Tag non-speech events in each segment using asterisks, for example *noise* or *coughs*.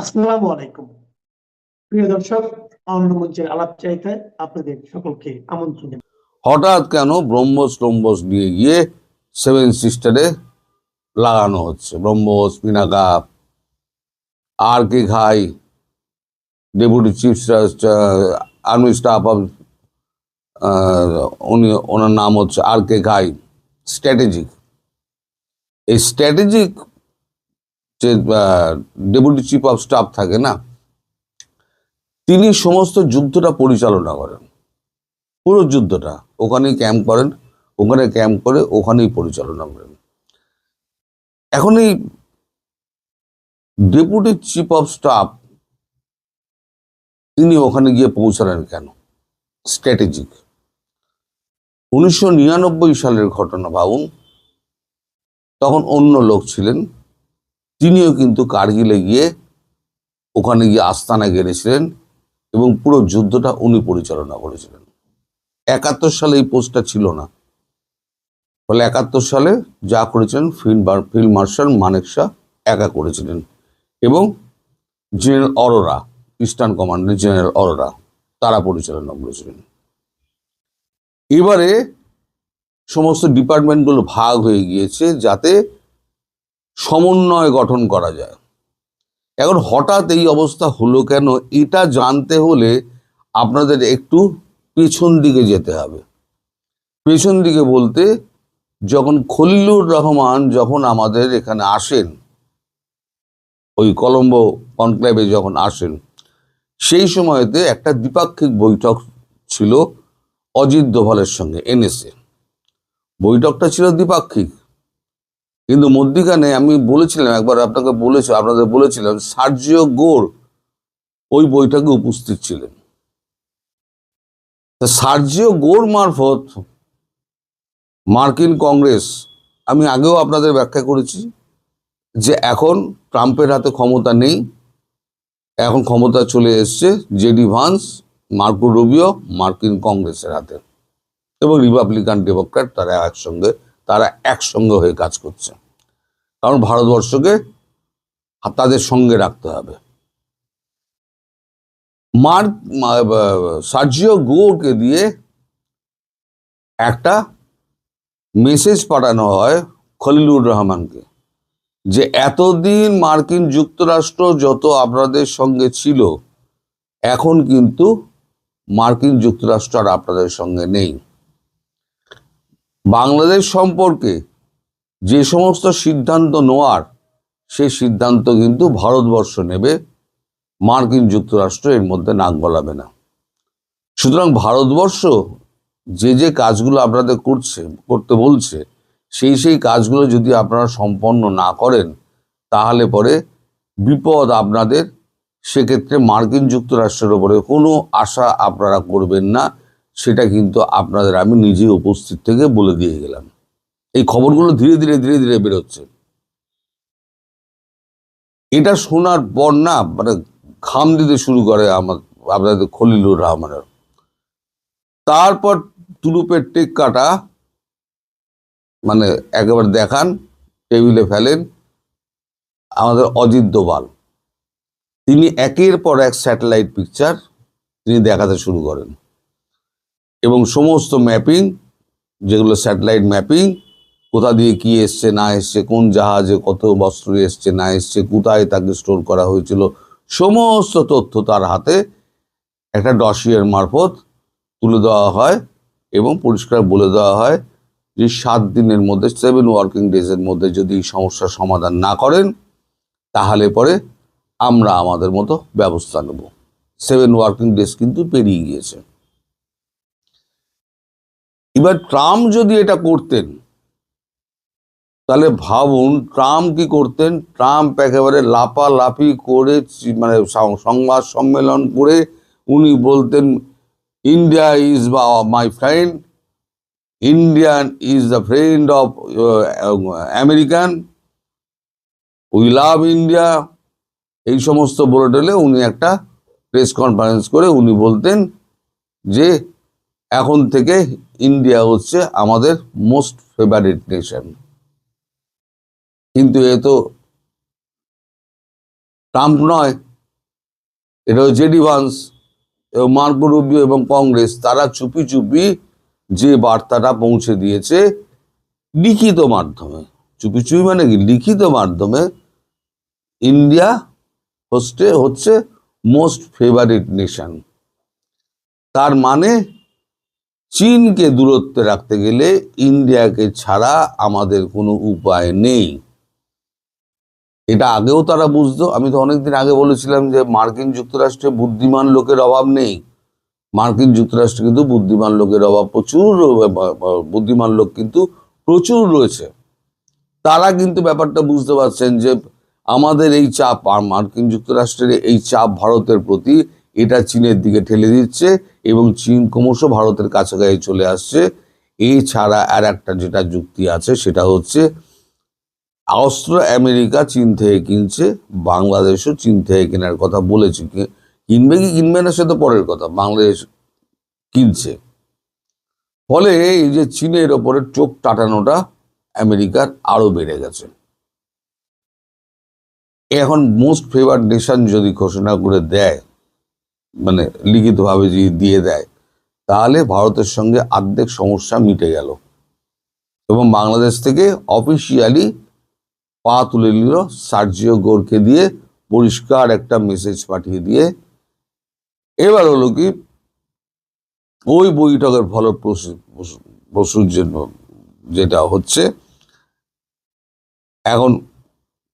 আসসালামু আলাইকুম। প্রিয় দর্শক অন্য মঞ্চের আলাপ চাইতে আপনাদের সকলকে আমন্ত্রণ হঠাৎ কেন ব্রহ্মোস ট্রম্বোস নিয়ে গিয়ে সেভেন সিস্টারে লাগানো হচ্ছে? BrahMos, Pinaka, R K Ghai, deputy chief army staff of উনি, ওনার নাম হচ্ছে আর কে ঘাই, স্ট্র্যাটেজিক। এই স্ট্র্যাটেজিক যে ডেপুটি চিফ অফ স্টাফ থাকে না, তিনি সমস্ত যুদ্ধটা পরিচালনা করেন। পুরো যুদ্ধটা ওখানেই ক্যাম্প করেন, ওখানে ক্যাম্প করে ওখানেই পরিচালনা করেন। এখন এই ডেপুটি চিফ অফ স্টাফ, তিনি ওখানে গিয়ে পৌঁছালেন কেন? স্ট্র্যাটেজিক। উনিশশো নিরানব্বই সালের ঘটনা ভাবুন, তখন অন্য লোক ছিলেন তিনিও কিন্তু কার্গিলে গিয়ে ওখানে গিয়ে আস্তানা গেড়েছিলেন এবং পুরো যুদ্ধটা উনি পরিচালনা করেছিলেন। একাত্তর সালে এই পোস্টটা ছিল না। ফলে একাত্তর সালে যা করেছিলেন, field field marshal Manekshaw একা করেছিলেন এবং জেনারেল অরোরা, ইস্টার্ন কমান্ডের জেনারেল অরোরা, তারা পরিচালনা করেছিলেন। এবারে সমস্ত ডিপার্টমেন্টগুলো ভাগ হয়ে গিয়েছে যাতে সমন্বয় গঠন করা যায়। এখন হঠাৎ এই অবস্থা হলো কেন? এটা জানতে হলে আপনাদের একটু পেছন দিকে যেতে হবে। পেছন দিকে বলতে, যখন খলিলুর রহমান যখন আমাদের এখানে আসেন, ওই কলম্বো কনক্লেভে যখন আসেন, সেই সময়তে একটা দ্বিপাক্ষিক বৈঠক ছিল অজিত দোভালের সঙ্গে, এনএসএ। বৈঠকটা ছিল দ্বিপাক্ষিক। কিন্তু মধ্যিখানে আমি বলেছিলাম, একবার আপনাকে বলেছি, আপনাদের বলেছিলাম, সার্জিও গোড় ওই বৈঠকে উপস্থিত ছিলেন। সার্জিও গোড় মারফত মার্কিন কংগ্রেস, আমি আগেও আপনাদের ব্যাখ্যা করেছি যে এখন ট্রাম্পের হাতে ক্ষমতা নেই, এখন ক্ষমতা চলে এসছে জেডি ভান্স, মার্কো রুবিও, মার্কিন কংগ্রেসের হাতে। এবং রিপাবলিকান ডেমোক্র্যাট তারা একসঙ্গে তারা একসঙ্গে হয়ে কাজ করছে। কারণ ভারতবর্ষকে তাদের সঙ্গে রাখতে হবে। মার্ক সার্জিও গোকে দিয়ে একটা মেসেজ পাঠানো হয় খলিলুর রহমানকে যে, এতদিন মার্কিন যুক্তরাষ্ট্র যত আপনাদের সঙ্গে ছিল, এখন কিন্তু মার্কিন যুক্তরাষ্ট্র আর আপনাদের সঙ্গে নেই। বাংলাদেশ সম্পর্কে যে সমস্ত সিদ্ধান্ত নেওয়ার, সেই সিদ্ধান্ত কিন্তু ভারতবর্ষ নেবে, মার্কিন যুক্তরাষ্ট্র এর মধ্যে নাক গলাবে না। সুতরাং ভারতবর্ষ যে যে কাজগুলো আপনাদের করছে, করতে বলছে, সেই সেই কাজগুলো যদি আপনারা সম্পন্ন না করেন, তাহলে পরে বিপদ আপনাদের। সেক্ষেত্রে মার্কিন যুক্তরাষ্ট্রের ওপরে কোনো আশা আপনারা করবেন না। সেটা কিন্তু আপনাদের আমি নিজে উপস্থিত থেকে বলে দিয়ে গেলাম। এই খবরগুলো ধীরে ধীরে ধীরে ধীরে বেরোচ্ছে। এটা শোনার পর না মানে ঘাম দিতে শুরু করে আমার, আপনাদের খলিলুর রহমানের। তারপর তুলুপের টেক্কাটা মানে একেবারে দেখান, টেবিলে ফেলেন আমাদের অজিত দোবাল। তিনি একের পর এক স্যাটেলাইট পিকচার তিনি দেখাতে শুরু করেন। এবং সমস্ত ম্যাপিং, যেগুলো স্যাটেলাইট ম্যাপিং, কোথা দিয়ে কি এসছে, না এসছে, কোন জাহাজে কত বস্ত্র এসছে, না এসছে, কোথায় তাকে স্টোর করা হয়েছিল, সমস্ত তথ্য তার হাতে একটা ডসিয়ার মারফত তুলে দেওয়া হয় এবং পরিষ্কার বলে দেওয়া হয় যে সাত দিনের মধ্যে সেভেন ওয়ার্কিং ডেজের মধ্যে যদি এই সমস্যার সমাধান না করেন, তাহলে পরে আমরা আমাদের মতো ব্যবস্থা নেব। সেভেন ওয়ার্কিং ডেজ কিন্তু পেরিয়ে গিয়েছে। এবার ট্রাম্প যদি এটা করতেন, তাহলে ভাবুন ট্রাম্প কি করতেন? ট্রাম্প একেবারে লাপালাপি করে মানে সংবাদ সম্মেলন করে উনি বলতেন ইন্ডিয়া ইজ বা my friend Indian is the friend of American we love India এই সমস্ত বলে উনি একটা প্রেস কনফারেন্স করে উনি বলতেন যে এখন থেকে ইন্ডিয়া হচ্ছে আমাদের মোস্ট ফেভারিট নেশন কিন্তু এ তো ট্রাম্প নয়, এটা হচ্ছে জেডি ভান্স এবং মার্কো রুবিও এবং কংগ্রেস তারা চুপি চুপি যে বার্তাটা পৌঁছে দিয়েছে লিখিত মাধ্যমে। চুপি চুপি মানে কি? লিখিত মাধ্যমে ইন্ডিয়া হচ্ছে হচ্ছে মোস্ট ফেভারিট নেশন তার মানে চীনকে দূরত্বে রাখতে গেলে ইন্ডিয়াকে ছাড়া আমাদের কোনো উপায় নেই। এটা আগেও তারা বুঝতো। আমি তো অনেকদিন আগে বলেছিলাম যে মার্কিন যুক্তরাষ্ট্রে বুদ্ধিমান লোকের অভাব নেই। মার্কিন যুক্তরাষ্ট্রে কিন্তু বুদ্ধিমান লোকের অভাব প্রচুর বুদ্ধিমান লোক কিন্তু প্রচুর রয়েছে। তারা কিন্তু ব্যাপারটা বুঝতে পারছেন যে আমাদের এই চাপ, আর মার্কিন যুক্তরাষ্ট্রের এই চাপ ভারতের প্রতি এটা চীনের দিকে ঠেলে দিচ্ছে এবং চীন ক্রমশ ভারতের কাছাকাছি চলে আসছে। এছাড়া আর একটা যেটা যুক্তি আছে সেটা হচ্ছে, অস্ত্র আমেরিকা চীন থেকে কিনছে, বাংলাদেশও চীন থেকে কেনার কথা বলেছে। কিনবে কি কিনবে না সে তো পরের কথা, বাংলাদেশ কিনছে। ফলে এই যে চীনের ওপরে চোখ টাটানোটা আমেরিকার আরও বেড়ে গেছে। এখন মোস্ট ফেভার নেশন যদি ঘোষণা করে দেয় মানে লিখিতভাবে যদি দিয়ে দেয়, তাহলে ভারতের সঙ্গে অর্ধেক সমস্যা মিটে গেল। এবং বাংলাদেশ থেকে অফিসিয়ালি পা তুলে নিল সার্জিও গোরকে দিয়ে পরিষ্কার একটা মেসেজ পাঠিয়ে দিয়ে। এবার হলো কি, ওই বৈঠকের ফলপ্রসূর জন্য যেটা হচ্ছে, এখন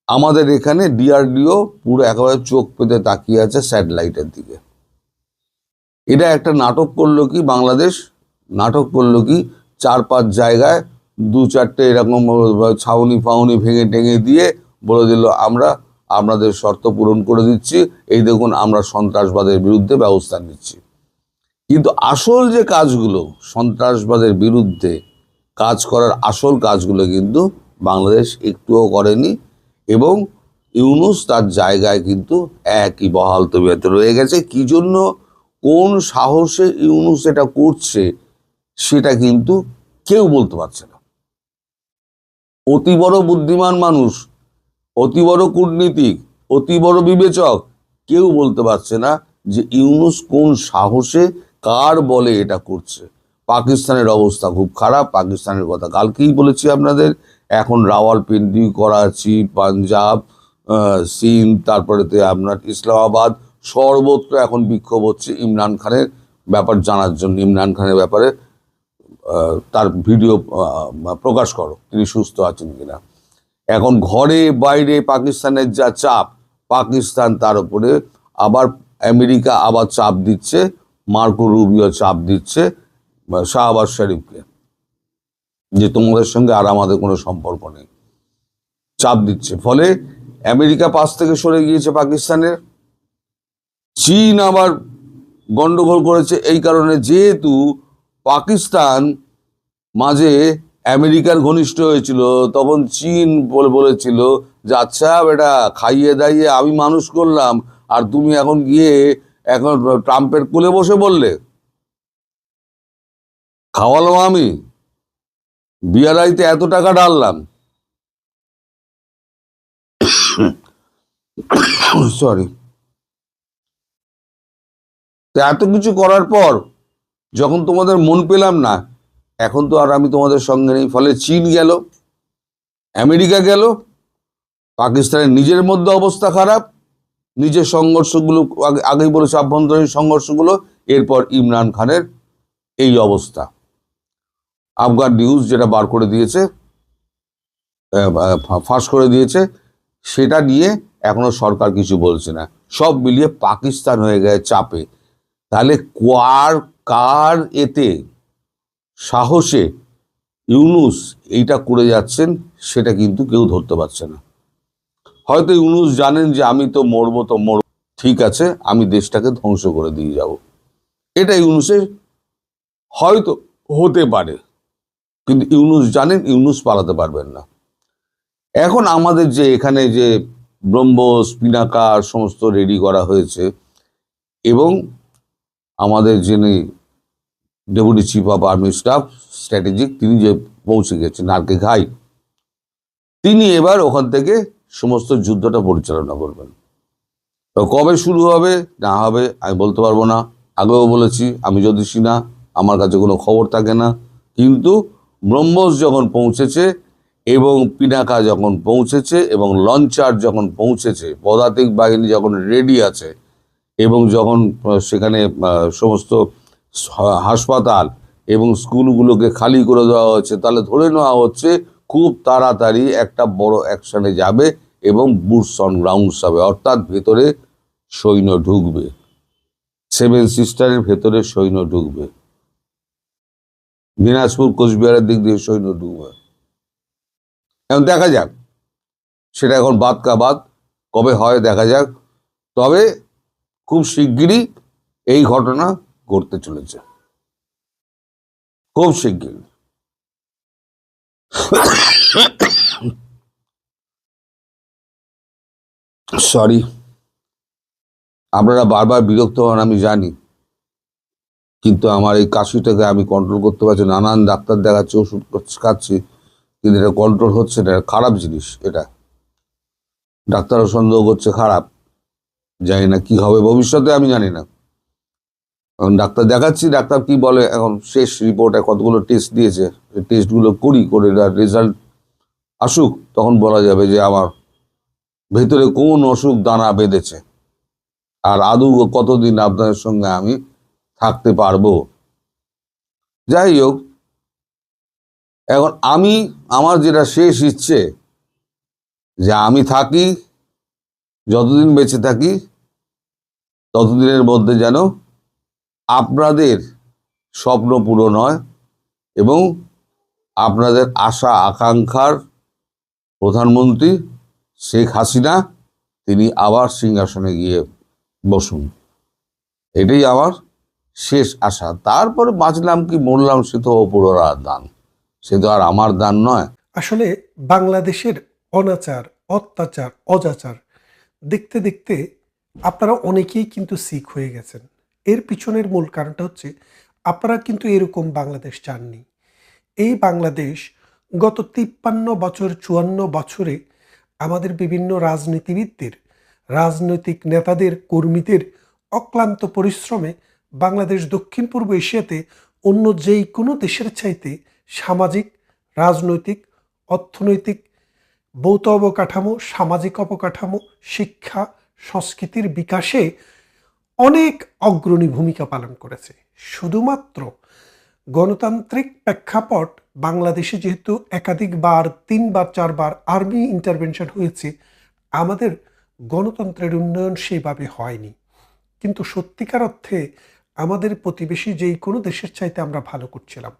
আমাদের এখানে ডিআরডিও পুরো একেবারে চোখ পেতে তাকিয়ে আছে স্যাটেলাইটের দিকে। এটা একটা নাটক করল কি বাংলাদেশ? নাটক করল কি? চার পাঁচ জায়গায় দু চারটে এরকম ছাউনি ফাউনি ভেঙে টেঙে দিয়ে বলে দিল, আমরা আপনাদের শর্ত পূরণ করে দিচ্ছি। এই দেখুন, আমরা সন্ত্রাসবাদের বিরুদ্ধে ব্যবস্থা নিচ্ছি। কিন্তু আসল যে কাজগুলো, সন্ত্রাসবাদের বিরুদ্ধে কাজ করার আসল কাজগুলো কিন্তু বাংলাদেশ একটুও করেনি এবং ইউনুস তার জায়গায় কিন্তু একই বহাল তবিয়তে রয়ে গেছে। কি জন্য? কোন সাহসে ইউনুস এটা করছে সেটা কিন্তু কেউ বলতে পারছে না। অতি বড় বুদ্ধিমান মানুষ অতি বড় কূটনীতিক অতি বড় বিবেচক কেউ বলতে পারছে না যে ইউনুস কোন সাহসে কার বলে এটা করছে। পাকিস্তানের অবস্থা খুব খারাপ পাকিস্তানের কথা কালকেই বলেছি আপনাদের। এখন রাওয়ালপিন্ডি করাচি পাঞ্জাব আহ, সিন্ধ তারপরে আপনার ইসলামাবাদ সর্বত্র এখন বিক্ষোভ হচ্ছে ইমরান খানের ব্যাপার জানার জন্য, ইমরান খানের ব্যাপারে। তার ভিডিও প্রকাশ করো, তিনি সুস্থ আছেন কিনা। এখন ঘরে বাইরে পাকিস্তানের যা চাপ, পাকিস্তান তার উপরে আবার আমেরিকা আবার চাপ দিচ্ছে, মার্কো রুবিও চাপ দিচ্ছে শাহবাজ শরীফকে, যে তোমাদের সঙ্গে আর আমাদের কোনো সম্পর্ক নেই। চাপ দিচ্ছে। ফলে আমেরিকা পাশ থেকে সরে গিয়েছে পাকিস্তানের। চীন আবার গন্ডগোল করেছে এই কারণে যেহেতু পাকিস্তান মাঝে আমেরিকার ঘনিষ্ঠ হয়েছিল, তখন চীন বলে বলেছিল যে আচ্ছা বেটা, খাইয়ে দাইয়ে আমি মানুষ করলাম, আর তুমি এখন গিয়ে এখন ট্রাম্পের কোলে বসে বললে। খাওয়ালাম আমি। বিয়ারাইতে এত টাকা ডাললাম সরি *coughs* তো এত কিছু করার পর যখন তোমাদের মন পেলাম না, এখন তো আর আমি তোমাদের সঙ্গে নেই। ফলে চীন গেল, আমেরিকা গেল, পাকিস্তানের নিজের মধ্যে অবস্থা খারাপ, নিজের সংঘর্ষগুলো আগে- আগেই বলেছে, আভ্যন্তরীণ সংঘর্ষগুলো, এরপর ইমরান খানের এই অবস্থা। আফগান নিউজ যেটা বার করে দিয়েছে ফাঁস করে দিয়েছে, সেটা নিয়ে এখনও সরকার কিছু বলছে না। সব মিলিয়ে পাকিস্তান হয়ে গেছে চাপে। তাহলে কার কার এতে সাহসে ইউনুস এইটা করে যাচ্ছেন, সেটা কিন্তু কেউ ধরতে পারছে না। হয়তো ইউনুস জানেন যে আমি তো মরবো তো মরব, ঠিক আছে, আমি দেশটাকে ধ্বংস করে দিয়ে যাব। এটা ইউনুসের হয়তো হতে পারে, কিন্তু ইউনুস জানেন ইউনুস পালাতে পারবেন না। এখন আমাদের যে এখানে যে ব্রহ্মস, পিনাকার, সমস্ত রেডি করা হয়েছে, এবং আমাদের যিনি deputy chief of army staff strategic তিনি যে পৌঁছে গেছেন নারকে ঘাই, তিনি এবার ওখান থেকে সমস্ত যুদ্ধটা পরিচালনা করবেন। কবে শুরু হবে, না হবে, আমি বলতে পারব না। আগেও বলেছি, আমি যদি না আমার কাছে কোনো খবর থাকে না। কিন্তু ব্রহ্মস যখন পৌঁছেছে এবং পিনাকা যখন পৌঁছেছে এবং লঞ্চার যখন পৌঁছেছে, পদাতিক বাহিনী যখন রেডি আছে এবং যখন সেখানে সমস্ত হাসপাতাল এবং স্কুলগুলোকে খালি করে দেওয়া হচ্ছে তাহলে ধরে নেওয়া হচ্ছে খুব তাড়াতাড়ি একটা বড় অ্যাকশানে যাবে এবং বুটস অন গ্রাউন্ডস হবে, অর্থাৎ ভেতরে সৈন্য ঢুকবে। সেভেন সিস্টারের ভেতরে সৈন্য ঢুকবে। দিনাজপুর, কোচবিহারের দিক দিয়ে সৈন্য ঢুকবে। এখন দেখা যাক, সেটা এখন বাদ কা বাদ, কবে হয় দেখা যাক। তবে খুব শিগগিরই এই ঘটনা ঘটতে চলেছে। খুব শিগগির সরি, আপনারা বারবার বিরক্ত হন, আমি জানি। কিন্তু আমার এই কাশিটাকে আমি কন্ট্রোল করতে পারছি, নানান ডাক্তার দেখাচ্ছি, ওষুধ খাচ্ছি কিন্তু এটা কন্ট্রোল হচ্ছে না খারাপ জিনিস এটা। ডাক্তারও সন্দেহ করছে, খারাপ। জানি না কি হবে ভবিষ্যতে, আমি জানি না। এখন ডাক্তার দেখাচ্ছি, ডাক্তার কি বলে, এখন শেষ রিপোর্টে কতগুলো টেস্ট দিয়েছে টেস্টগুলো করি, করে রেজাল্ট আসুক, তখন বলা যাবে যে আমার ভেতরে কোন অসুখ দানা বেঁধেছে, আর আদৌ কতদিন আপনাদের সঙ্গে আমি থাকতে পারব। যাই হোক, এখন আমি, আমার যেটা শেষ ইচ্ছে, যে আমি থাকি যতদিন বেঁচে থাকি, ততদিনের মধ্যে যেন আপনাদের স্বপ্ন পূরণ হয় এবং আপনাদের আশা, আকাঙ্ক্ষার প্রধানমন্ত্রী শেখ হাসিনা, তিনি আবার সিংহাসনে গিয়ে বসুন। এটাই আমার শেষ আশা। তারপরে বাঁচলাম কি, মরলাম সে তো অপুরার দান। সে তো আর আমার দান নয়। আসলে বাংলাদেশের অনাচার, অত্যাচার, অজাচার দেখতে দেখতে আপনারা অনেকেই কিন্তু শিখ হয়ে গেছেন। এর পিছনের মূল কারণটা হচ্ছে আপনারা কিন্তু এরকম বাংলাদেশ চাননি। এই বাংলাদেশ গত তিপ্পান্ন বছর, চুয়ান্ন বছরে আমাদের বিভিন্ন রাজনীতিবিদদের, রাজনৈতিক নেতাদের, কর্মীদের অক্লান্ত পরিশ্রমে বাংলাদেশ দক্ষিণ পূর্ব এশিয়াতে অন্য যেই কোনো দেশের চাইতে সামাজিক, রাজনৈতিক, অর্থনৈতিক ভৌত অবকাঠামো, সামাজিক অবকাঠামো, শিক্ষা, সংস্কৃতির বিকাশে অনেক অগ্রণী ভূমিকা পালন করেছে। শুধুমাত্র গণতান্ত্রিক প্রেক্ষাপট বাংলাদেশে যেহেতু একাধিকবার তিনবার চারবার আর্মি ইন্টারভেনশন হয়েছে, আমাদের গণতন্ত্রের উন্নয়ন সেইভাবে হয়নি। কিন্তু সত্যিকার অর্থে আমাদের প্রতিবেশী যেই কোনো দেশের চাইতে আমরা ভালো করছিলাম।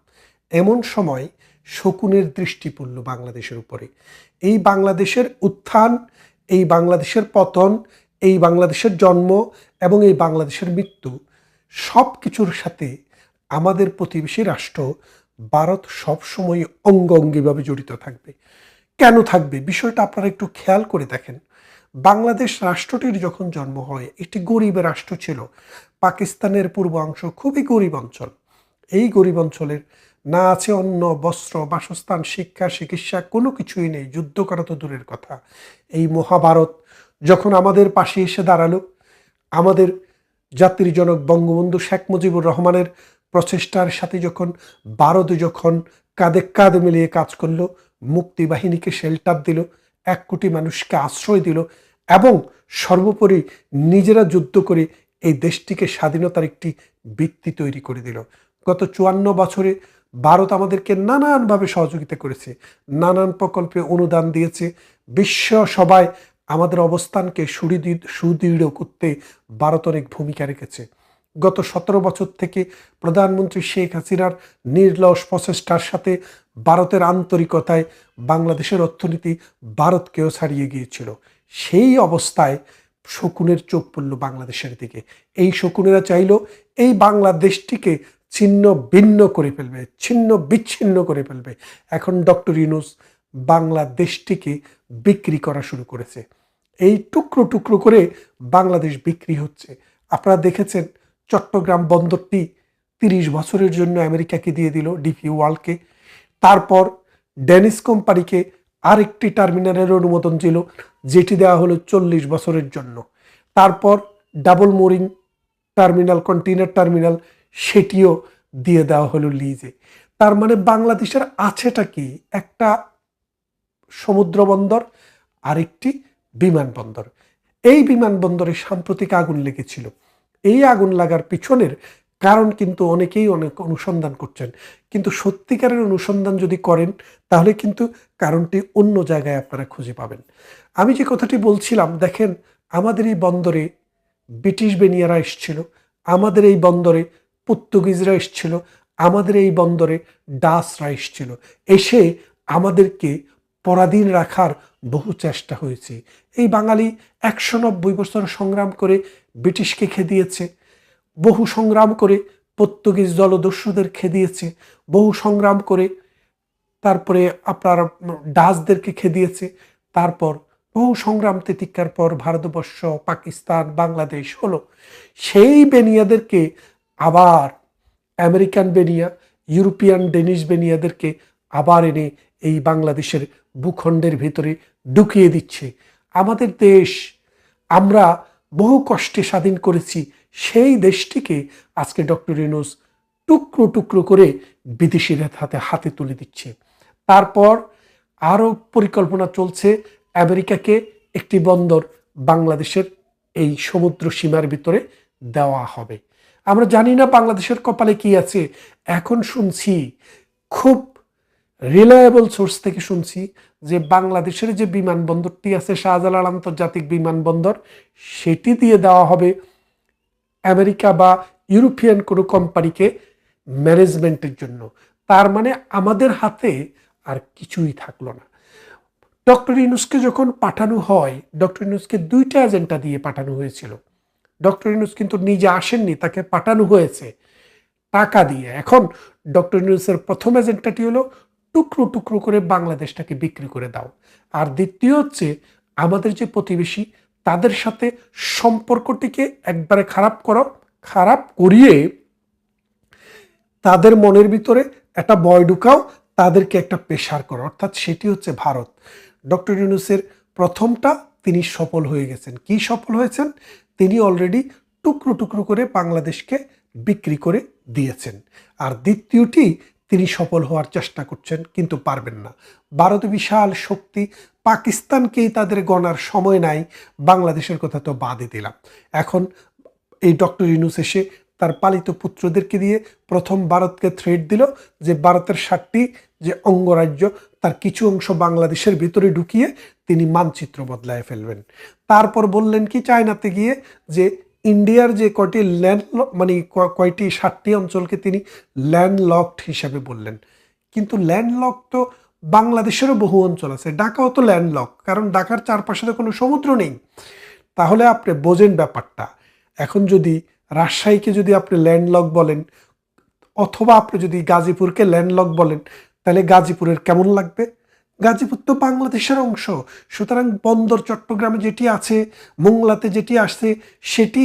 এমন সময় শকুনের দৃষ্টি পড়ল বাংলাদেশের উপরে। এই বাংলাদেশের উত্থান, এই বাংলাদেশের পতন, এই বাংলাদেশের জন্ম এবং এই বাংলাদেশের মৃত্যু সব কিছুর সাথে আমাদের প্রতিবেশী রাষ্ট্র ভারত সবসময় অঙ্গ অঙ্গিভাবে জড়িত থাকবে। কেন থাকবে? বিষয়টা আপনারা একটু খেয়াল করে দেখেন। বাংলাদেশ রাষ্ট্রটির যখন জন্ম হয়, একটি গরিব রাষ্ট্র ছিল। পাকিস্তানের পূর্বাংশ খুবই গরিব অঞ্চল। এই গরিব অঞ্চলের না আছে অন্ন বস্ত্র, বাসস্থান, শিক্ষা, চিকিৎসা, কোনো কিছুই নেই। যুদ্ধ করা তো দূরের কথা। এই মহাভারত যখন আমাদের পাশে এসে দাঁড়াল, আমাদের জাতির জনক বঙ্গবন্ধু শেখ মুজিবুর রহমানের প্রচেষ্টার সাথে যখন ভারত যখন কাঁধে কাঁধ মিলিয়ে কাজ করল, মুক্তি বাহিনীকে শেল্টার দিল, এক কোটি মানুষকে আশ্রয় দিল এবং সর্বোপরি নিজেরা যুদ্ধ করে এই দেশটিকে স্বাধীনতার একটি ভিত্তি তৈরি করে দিল। গত চুয়ান্ন বছরে ভারত আমাদেরকে নানানভাবে সহযোগিতা করেছে, নানান প্রকল্পে অনুদান দিয়েছে। বিশ্ব সবাই আমাদের অবস্থানকে সুদৃঢ় করতে ভারত অনেক ভূমিকা রেখেছে। গত সতেরো বছর থেকে প্রধানমন্ত্রী শেখ হাসিনার নির্লস প্রচেষ্টার সাথে ভারতের আন্তরিকতায় বাংলাদেশের অর্থনীতি ভারতকেও ছাড়িয়ে গিয়েছিল। সেই অবস্থায় শকুনের চোখ পড়ল বাংলাদেশের দিকে। এই শকুনেরা চাইল এই বাংলাদেশটিকে ছিন্ন ভিন্ন করে ফেলবে, ছিন্ন বিচ্ছিন্ন করে ফেলবে। এখন ডক্টর ইউনুস বাংলাদেশটিকে বিক্রি করা শুরু করেছে। এই টুকরো টুকরো করে বাংলাদেশ বিক্রি হচ্ছে। আপনারা দেখেছেন চট্টগ্রাম বন্দরটি তিরিশ বছরের জন্য আমেরিকাকে দিয়ে দিল ডিপি ওয়ার্ল্ডকে। তারপর ডেনিস কোম্পানিকে আরেকটি টার্মিনালের অনুমোদন ছিল যেটি দেওয়া হলো চল্লিশ বছরের জন্য। তারপর double mooring terminal, container terminal সেটিও দিয়ে দেওয়া হলো লিজে। তার মানে বাংলাদেশের আছেটা কি? একটা সমুদ্র বন্দর, আরেকটি বিমানবন্দর এই বিমানবন্দরে সাম্প্রতিক আগুন লেগেছিল। এই আগুন লাগার পিছনের কারণ কিন্তু অনেকেই অনেক অনুসন্ধান করছেন। কিন্তু সত্যিকারের অনুসন্ধান যদি করেন, তাহলে কিন্তু কারণটি অন্য জায়গায় আপনারা খুঁজে পাবেন। আমি যে কথাটি বলছিলাম, দেখেন, আমাদের এই বন্দরে ব্রিটিশ বেনিয়ারা এসছিল। আমাদের এই বন্দরে পর্তুগিজরা এসছিল, আমাদের এই বন্দরে ডাসরা এসছিল। এসে আমাদেরকে পরাধীন রাখার বহু চেষ্টা হয়েছে। এই বাঙালি একশো নব্বই বছর সংগ্রাম করে ব্রিটিশকে খেদিয়েছে, বহু সংগ্রাম করে পর্তুগিজ জলদস্যুদের খেদিয়েছে, বহু সংগ্রাম করে তারপরে আপনার ডাচদেরকে খেদিয়েছে, তারপর বহু সংগ্রাম তিতিক্ষার পর ভারতবর্ষ, পাকিস্তান, বাংলাদেশ হলো। সেই বেনিয়াদেরকে আবার আমেরিকান বেনিয়া, ইউরোপিয়ান ডেনিশ বেনিয়াদেরকে আবার এনে এই বাংলাদেশের ভূখণ্ডের ভিতরে ঢুকিয়ে দিচ্ছে। আমাদের দেশ, আমরা বহু কষ্টে স্বাধীন করেছি, সেই দেশটিকে আজকে ডক্টর ইউনুস টুকরো টুকরো করে বিদেশিদের হাতে হাতে তুলে দিচ্ছে। তারপর আরও পরিকল্পনা চলছে আমেরিকাকে একটি বন্দর বাংলাদেশের এই সমুদ্র সীমার ভিতরে দেওয়া হবে। আমরা জানি না বাংলাদেশের কপালে কি আছে। এখন শুনছি খুব রিলায়েবল সোর্স থেকে শুনছি যে বাংলাদেশের যে বিমানবন্দরটি আছে, শাহজালাল আন্তর্জাতিক বিমানবন্দর, সেটি দিয়ে দেওয়া হবে আমেরিকা বা ইউরোপিয়ান কোনো কোম্পানিকে ম্যানেজমেন্টের জন্য। তার মানে আমাদের হাতে আর কিছুই থাকল না। ডক্টর ইনুসকে যখন পাঠানো হয়, ডক্টর ইনুসকে দুইটা এজেন্টা দিয়ে পাঠানো হয়েছিল। ডক্টর ইনুস কিন্তু নিজে আসেননি, তাকে পাঠানো হয়েছে টাকা দিয়ে। এখন ডক্টর ইনুসের প্রথম এজেন্টাটি হলো টুকরো টুকরো করে বাংলাদেশটাকে বিক্রি করে দাও। আর দ্বিতীয় হচ্ছে, আমাদের যে প্রতিবেশী, তাদের সাথে সম্পর্কটিকে একবারে খারাপ করো, খারাপ করিয়ে তাদের মনের ভিতরে একটা বয় ঢুকাও, তাদেরকে একটা পেশার করো। অর্থাৎ সেটি হচ্ছে ভারত। ডক্টর ইউনুসের প্রথমটা তিনি সফল হয়ে গেছেন। কি সফল হয়েছেন? তিনি অলরেডি টুকরো টুকরো করে বাংলাদেশকে বিক্রি করে দিয়েছেন। আর দ্বিতীয়টি তিনি সফল হওয়ার চেষ্টা করছেন, কিন্তু পারবেন না। ভারত বিশাল শক্তি, পাকিস্তানকেই তাদের গণার সময় নাই, বাংলাদেশের কথা তো বাদই দিলাম। এখন এই ডক্টর ইনুস এসে তার পালিত পুত্রদেরকে দিয়ে প্রথম ভারতকে থ্রেট দিল যে ভারতের সাতটি যে অঙ্গরাজ্য তার কিছু অংশ বাংলাদেশের ভিতরে ঢুকিয়ে তিনি মানচিত্র বদলায় ফেলবেন। তারপর বললেন কি, চায়নাতে গিয়ে যে ইন্ডিয়ার যে কয়টি ল্যান্ড মানে কয়টি ষাটটি অঞ্চলকে তিনি ল্যান্ডলকড হিসাবে বললেন। কিন্তু ল্যান্ডলক তো বাংলাদেশেরও বহু অঞ্চল আছে। ঢাকাও তো ল্যান্ডলক, কারণ ঢাকার চারপাশে তো কোনো সমুদ্র নেই। তাহলে আপনি বোঝেন ব্যাপারটা। এখন যদি রাজশাহীকে যদি আপনি ল্যান্ডলক বলেন, অথবা আপনি যদি গাজীপুরকে ল্যান্ডলক বলেন তাহলে গাজীপুরের কেমন লাগবে? গাজীপুর তো বাংলাদেশের অংশ। সুতরাং বন্দর চট্টগ্রামে যেটি আছে, মোংলাতে যেটি আসছে, সেটি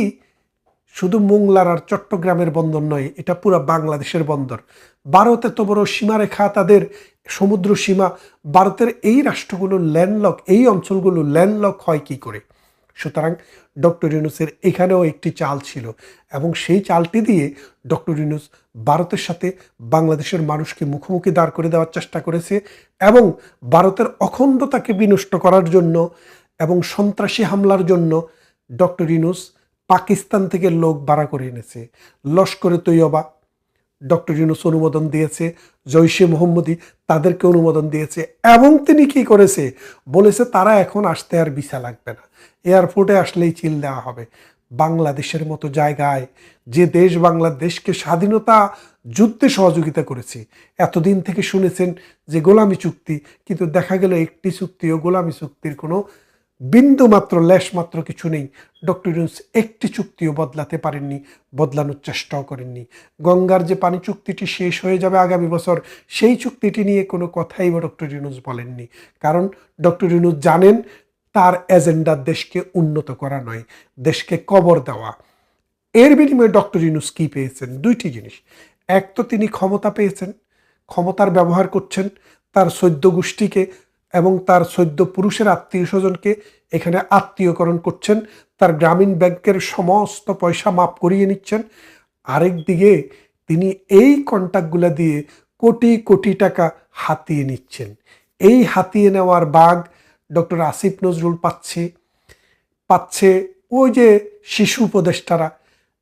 শুধু মোংলার আর চট্টগ্রামের বন্দর নয়, এটা পুরো বাংলাদেশের বন্দর। ভারত এত বড় সীমারেখা, তাদের সমুদ্র সীমা, ভারতের এই রাষ্ট্রগুলো ল্যান্ডলক এই অঞ্চলগুলো ল্যান্ডলক হয় কি করে? সুতরাং ডক্টর ইউনুসের এখানেও একটি চাল ছিল এবং সেই চালটি দিয়ে ডক্টর ইউনুস ভারতের সাথে বাংলাদেশের মানুষকে মুখোমুখি দাঁড় করে দেওয়ার চেষ্টা করেছে এবং ভারতের অখণ্ডতাকে বিনষ্ট করার জন্য এবং সন্ত্রাসী হামলার জন্য ডক্টর ইউনুস পাকিস্তান থেকে লোক ভাড়া করে এনেছে। লস্করে তৈয়বা ডক্টর ইউনুস অনুমোদন দিয়েছে, জৈশে মোহাম্মদী তাদেরকে অনুমোদন দিয়েছে, এবং তিনি কি করেছে? বলেছে তারা এখন আসতে আর ভিসা লাগবে না। এয়ারপোর্টে আসলেই চিল দেওয়া হবে। বাংলাদেশের মতো জায়গায় যে দেশ বাংলাদেশকে স্বাধীনতা যুদ্ধে সহযোগিতা করেছে, এতদিন থেকে শুনেছেন যে গোলামি চুক্তি, কিন্তু দেখা গেল একটি চুক্তি ও গোলামি চুক্তির কোনো বিন্দু মাত্র, লেশ মাত্র কিছু নেই। ডক্টর ইউনুস একটি চুক্তিও বদলাতে পারেননি, বদলানোর চেষ্টাও করেননি। গঙ্গার যে পানি চুক্তিটি শেষ হয়ে যাবে আগামী বছর, সেই চুক্তিটি নিয়ে কোনো কথাই বা ডক্টর ইউনুস বলেননি। কারণ ডক্টর ইউনুস জানেন, তার এজেন্ডা দেশকে উন্নত করা নয়, দেশকে কবর দেওয়া। এর বিনিময়ে ডক্টর ইউনুস কি পেয়েছেন? দুইটি জিনিস। এক তো তিনি ক্ষমতা পেয়েছেন, ক্ষমতার ব্যবহার করছেন, তার সদ্য গোষ্ঠীকে এবং তার সদ্য পুরুষের আত্মীয় স্বজনকে এখানে আত্মীয়করণ করছেন। তার গ্রামীণ ব্যাংকের সমস্ত পয়সা মাপ করিয়ে নিচ্ছেন। আরেক দিকে তিনি এই কন্ট্যাক্টগুলো দিয়ে কোটি কোটি টাকা হাতিয়ে নিচ্ছেন। এই হাতিয়ে নেওয়ার বাঘ ডক্টর আসিফ নজরুল পাচ্ছে পাচ্ছে ওই যে শিশু উপদেষ্টারা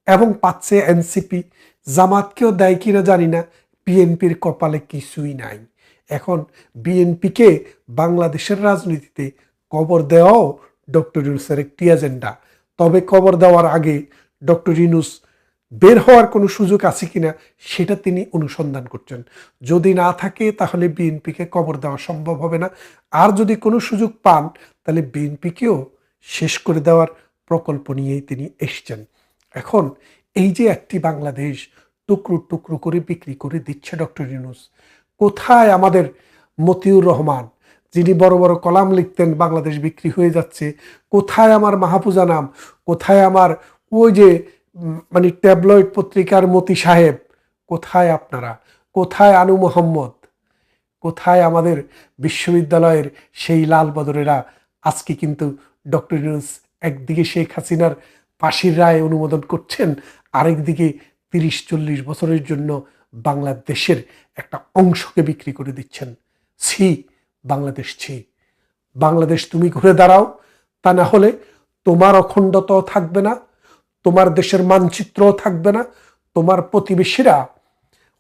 এবং পাচ্ছে এনসিপি। জামাতকেও দেয় কিনা জানি না, বিএনপির কপালে কিছুই নাই। এখন বিএনপিকে বাংলাদেশের রাজনীতিতে কবর দেওয়াও ডক্টর ইউনুসের একটি এজেন্ডা। তবে কবর দেওয়ার আগে ডক্টর ইউনুস বের হওয়ার কোনো সুযোগ আছে কিনা সেটা তিনি অনুসন্ধান করছেন। যদি না থাকে তাহলে বিএনপিকে কবর দেওয়া সম্ভব হবে না। আর যদি কোনো সুযোগ পান, তাহলে বিএনপিকেও শেষ করে দেওয়ার প্রকল্প নিয়েই তিনি এসছেন। এখন এই যে একটি বাংলাদেশ টুকরো টুকরো করে বিক্রি করে দিচ্ছে ডক্টর ইউনুস কোথায় আমাদের মতিউর রহমান, যিনি বড় বড় কলাম লিখতেন, বাংলাদেশ বিক্রি হয়ে যাচ্ছে, কোথায় আমার মাহফুজা নাম, কোথায় আমার ওই যে মানে ট্যাবলয়েড পত্রিকার মতি সাহেব, কোথায় আপনারা? কোথায় আনু মোহাম্মদ? কোথায় আমাদের বিশ্ববিদ্যালয়ের সেই লাল বদরেরা? আজকে কিন্তু ডক্টর ইউনুস একদিকে শেখ হাসিনার ফাঁসির রায় অনুমোদন করছেন, আরেকদিকে তিরিশ চল্লিশ বছরের জন্য বাংলাদেশের একটা অংশকে বিক্রি করে দিচ্ছেন। ছি, বাংলাদেশ ছি। বাংলাদেশ, তুমি ঘুরে দাঁড়াও, তা না হলে তোমার অখণ্ডতাও থাকবে না, তোমার দেশের মানচিত্রও থাকবে না, তোমার প্রতিবেশীরা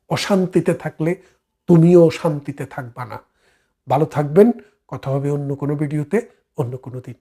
অশান্তিতে থাকলে তুমিও শান্তিতে থাকবা না। ভালো থাকবেন, কথা হবে অন্য কোনো ভিডিওতে, অন্য কোনো দিন।